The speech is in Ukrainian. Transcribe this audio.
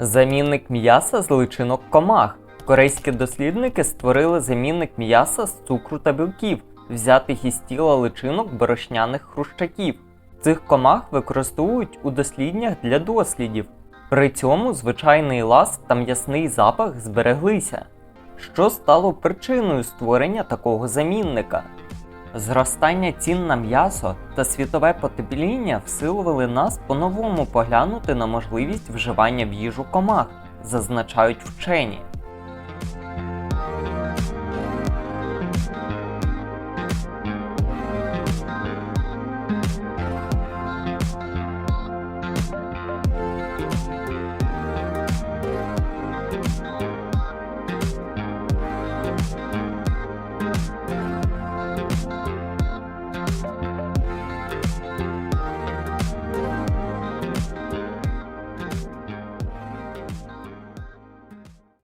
Замінник м'яса з личинок комах. Корейські дослідники створили замінник м'яса з цукру та білків, взятих із тіла личинок борошняних хрущаків. Цих комах використовують у досліднях для дослідів. При цьому звичайний лас та м'ясний запах збереглися, що стало причиною створення такого замінника. Зростання цін на м'ясо та світове потепління всилували нас по-новому поглянути на можливість вживання в їжу комах, зазначають вчені.